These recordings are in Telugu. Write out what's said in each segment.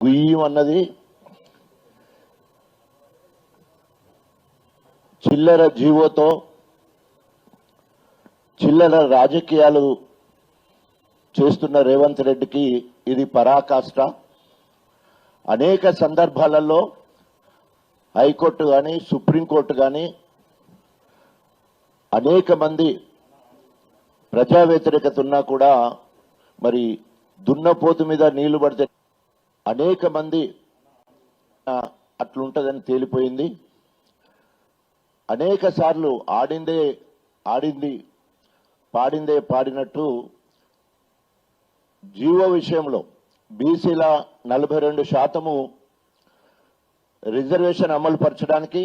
గుయ్యం అన్నది చిల్లర జీవోతో చిల్లర రాజకీయాలు చేస్తున్న రేవంత్ రెడ్డికి ఇది పరాకాష్ట. అనేక సందర్భాలలో హైకోర్టు కానీ సుప్రీంకోర్టు కానీ అనేక మంది ప్రజా వ్యతిరేకత ఉన్నా కూడా మరి దున్నపోతు మీద నీళ్ళు పడితే అనేక మంది అట్లుంటుందని తేలిపోయింది. అనేక సార్లు ఆడిందే ఆడింది పాడిందే పాడినట్టు జీవో విషయంలో బీసీల నలభై రెండు శాతము రిజర్వేషన్ అమలు పరచడానికి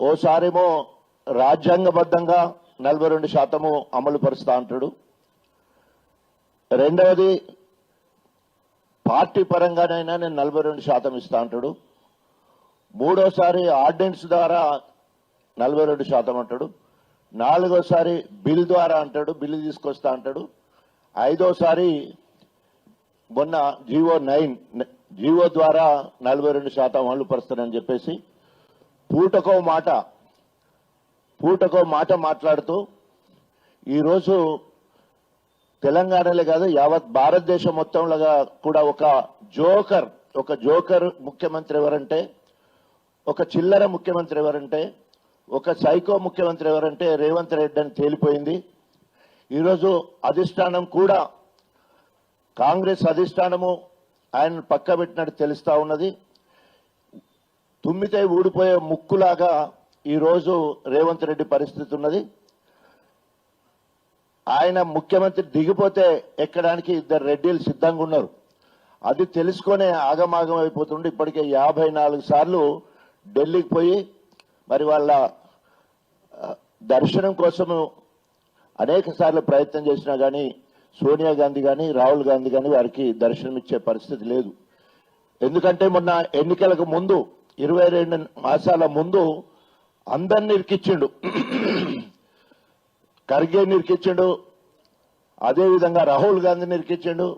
ఓసారేమో రాజ్యాంగబద్ధంగా నలభై రెండు శాతము అమలు పరుస్తా అంటాడు. రెండవది పార్టీ పరంగానైనా నేను నలభై రెండు శాతం ఇస్తా అంటాడు. మూడోసారి ఆర్డినెన్స్ ద్వారా నలభై రెండు శాతం అంటాడు. నాలుగోసారి బిల్ ద్వారా అంటాడు బిల్లు తీసుకొస్తా అంటాడు. ఐదోసారి మొన్న జీవో నైన్ జీవో ద్వారా నలభై రెండు శాతం అమలు పరుస్తానని చెప్పేసి పూటకో మాట పూటకో మాట మాట్లాడుతూ ఈరోజు తెలంగాణలే కాదు యావత్ భారతదేశం మొత్తంలో కూడా ఒక జోకర్ ఒక జోకర్ ముఖ్యమంత్రి ఎవరంటే ఒక చిల్లర ముఖ్యమంత్రి ఎవరంటే ఒక సైకో ముఖ్యమంత్రి ఎవరంటే రేవంత్ రెడ్డి అని తేలిపోయింది. ఈరోజు అధిష్టానం కూడా కాంగ్రెస్ అధిష్టానము ఆయన పక్క పెట్టినట్టు తెలుస్తా ఉన్నది. తుమ్మితే ఊడిపోయే ముక్కులాగా ఈరోజు రేవంత్ రెడ్డి పరిస్థితి ఉన్నది. ఆయన ముఖ్యమంత్రి దిగిపోతే ఎక్కడానికి ఇద్దరు రెడ్డిలు సిద్ధంగా ఉన్నారు. అది తెలుసుకునే ఆగమాగం అయిపోతుండే ఇప్పటికే యాభై నాలుగు సార్లు ఢిల్లీకి పోయి మరి వాళ్ళ దర్శనం కోసము అనేక సార్లు ప్రయత్నం చేసినా కానీ సోనియా గాంధీ కానీ రాహుల్ గాంధీ కానీ వారికి దర్శనం ఇచ్చే పరిస్థితి లేదు. ఎందుకంటే మొన్న ఎన్నికలకు ముందు ఇరవై రెండు మాసాల ముందు అందరిని ఇరికిచ్చిండు. ఖర్గే నిరికిచ్చిండు అదేవిధంగా రాహుల్ గాంధీ నిరికిచ్చిండు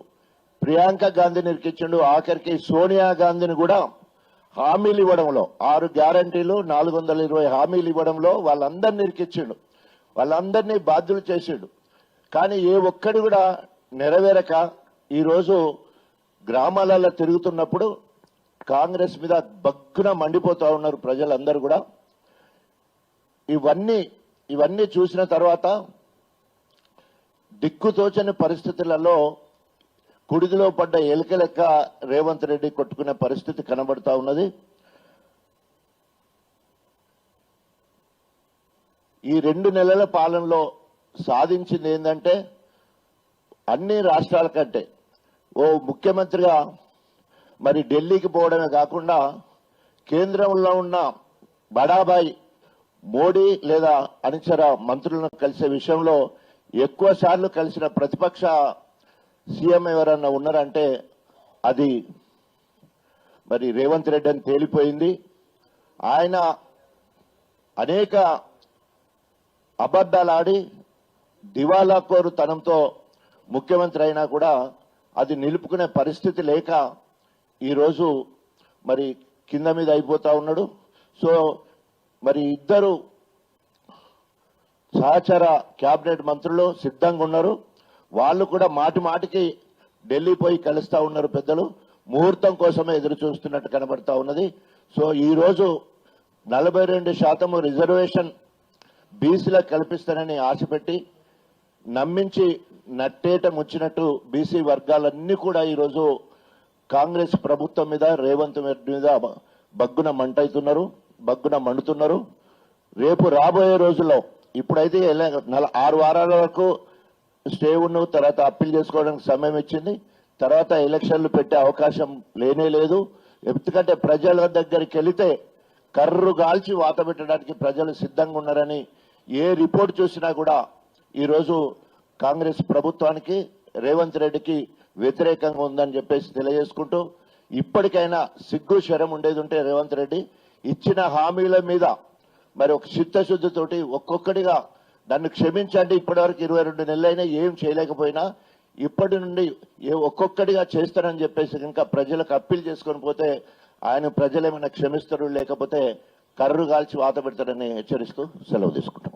ప్రియాంక గాంధీ నిరికిచ్చిండు ఆఖరికి సోనియా గాంధీని కూడా హామీలు ఇవ్వడంలో ఆరు గ్యారంటీలు నాలుగు వందల ఇరవై హామీలు ఇవ్వడంలో వాళ్ళందరినీ నిరికిచ్చిండు వాళ్ళందరినీ బాధ్యులు చేసిండు. కానీ ఏ ఒక్కడి కూడా నెరవేరక ఈరోజు గ్రామాలలో తిరుగుతున్నప్పుడు కాంగ్రెస్ మీద బగ్గున మండిపోతూ ఉన్నారు ప్రజలందరూ కూడా. ఇవన్నీ ఇవన్నీ చూసిన తర్వాత దిక్కుతోచని పరిస్థితులలో కుడిదిలో పడ్డ ఎలుక లెక్క రేవంత్ రెడ్డి కొట్టుకునే పరిస్థితి కనబడతా ఉన్నది. ఈ రెండు నెలల పాలనలో సాధించింది ఏంటంటే అన్ని రాష్ట్రాల కంటే ఓ ముఖ్యమంత్రిగా మరి ఢిల్లీకి పోవడమే కాకుండా కేంద్రంలో ఉన్న బడాబాయి మోడీ లేదా అనుచర మంత్రులను కలిసే విషయంలో ఎక్కువ సార్లు కలిసిన ప్రతిపక్ష సీఎం ఎవరన్నా ఉన్నారంటే అది మరి రేవంత్ రెడ్డి అని తేలిపోయింది. ఆయన అనేక అబద్ధాలు ఆడి దివాలా కోరు తనంతో ముఖ్యమంత్రి అయినా కూడా అది నిలుపుకునే పరిస్థితి లేక ఈరోజు మరి కింద మీద అయిపోతా ఉన్నాడు. సో మరి ఇద్దరు సహచర కేబినెట్ మంత్రులు సిద్ధంగా ఉన్నారు. వాళ్ళు కూడా మాటి మాటికి ఢిల్లీ పోయి కలుస్తా ఉన్నారు పెద్దలు. ముహూర్తం కోసమే ఎదురు చూస్తున్నట్టు కనబడతా ఉన్నది. సో ఈరోజు నలభై రెండు శాతము రిజర్వేషన్ బీసీలకు కల్పిస్తానని ఆశపెట్టి నమ్మించి నట్టేట ముచ్చినట్టు బీసీ వర్గాలన్నీ కూడా ఈరోజు కాంగ్రెస్ ప్రభుత్వం మీద రేవంత్ రెడ్డి మీద బగ్గున మంటైతున్నారు. బగ్గున మండుతున్నారు. రేపు రాబోయే రోజుల్లో ఇప్పుడైతే నల ఆరు వారాల వరకు స్టే ఉన్న తర్వాత అప్పీల్ చేసుకోవడానికి సమయం ఇచ్చింది. తర్వాత ఎలక్షన్లు పెట్టే అవకాశం లేనే లేదు. ఎందుకంటే ప్రజల దగ్గరికి వెళితే కర్రు గాల్చి వాత పెట్టడానికి ప్రజలు సిద్ధంగా ఉన్నారని ఏ రిపోర్ట్ చూసినా కూడా ఈరోజు కాంగ్రెస్ ప్రభుత్వానికి రేవంత్ రెడ్డికి వ్యతిరేకంగా ఉందని చెప్పేసి తెలియజేసుకుంటూ ఇప్పటికైనా సిగ్గు శరం ఉండేది ఉంటే రేవంత్ రెడ్డి ఇచ్చిన హామీల మీద మరి ఒక చిత్తశుద్ధితోటి ఒక్కొక్కటిగా నన్ను క్షమించండి ఇప్పటివరకు ఇరవై రెండు నెలలైనా ఏం చేయలేకపోయినా ఇప్పటి నుండి ఏ ఒక్కొక్కటిగా చేస్తారని చెప్పేసి ఇంకా ప్రజలకు అప్పీల్ చేసుకొని పోతే ఆయన ప్రజలు ఏమైనా క్షమిస్తారు లేకపోతే కర్రు కాల్చి వాత పెడతారని హెచ్చరిస్తూ సెలవు తీసుకుంటాం